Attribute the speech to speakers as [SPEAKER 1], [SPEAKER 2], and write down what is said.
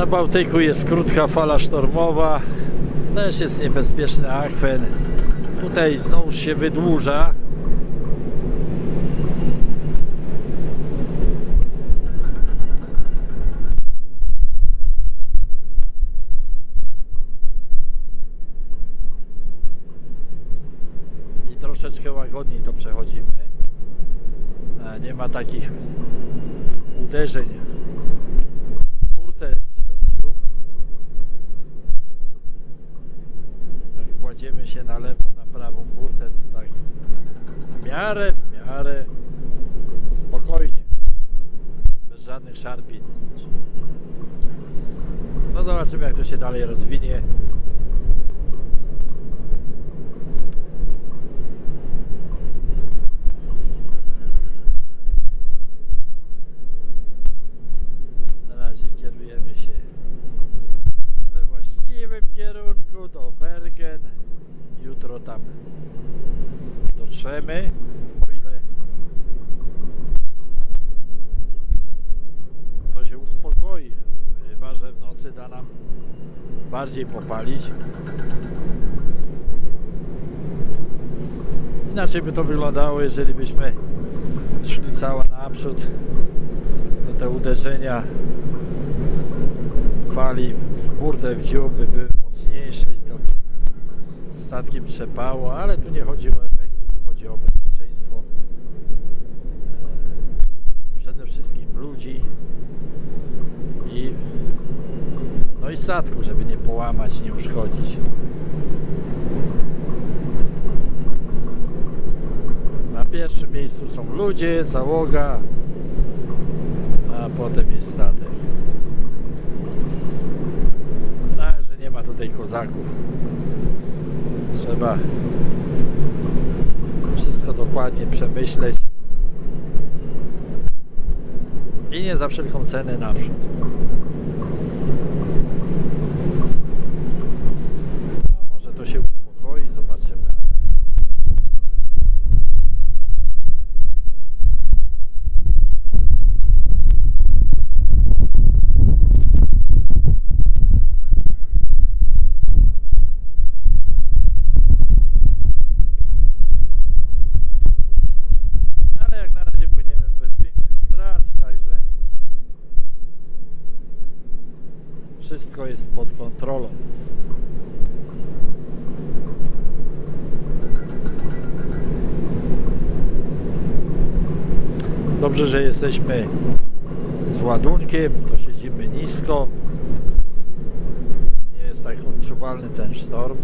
[SPEAKER 1] Na Bałtyku jest krótka fala sztormowa. Też jest niebezpieczny akwen. Tutaj znowu się wydłuża. I troszeczkę łagodniej to przechodzimy. A Nie ma takich uderzeń w burtę do dziób. Jak kładziemy się na lewą, na prawą burtę, tak w miarę, w miarę spokojnie. Bez żadnych szarpień. No zobaczymy jak to się dalej rozwinie. Dotrzemy, o ile to się uspokoi. Chyba, że w nocy da nam bardziej popalić. Inaczej by to wyglądało, jeżeli byśmy szli cała naprzód. To te uderzenia fali w burtę w dziób by były mocniejsze statkiem trzepało, ale tu nie chodzi o efekty, tu chodzi o bezpieczeństwo e, przede wszystkim ludzi i no i statku, żeby nie połamać, nie uszkodzić. Na pierwszym miejscu są ludzie, załoga, a potem jest statek. Także nie ma tutaj kozaków. Trzeba wszystko dokładnie przemyśleć i nie za wszelką cenę naprzód. No, może to się uspokoi, zobaczymy. Ale jak na razie płyniemy bez większych strat, także wszystko jest pod kontrolą. Dobrze, że jesteśmy z ładunkiem, to siedzimy nisko. Nie jest tak odczuwalny ten sztorm.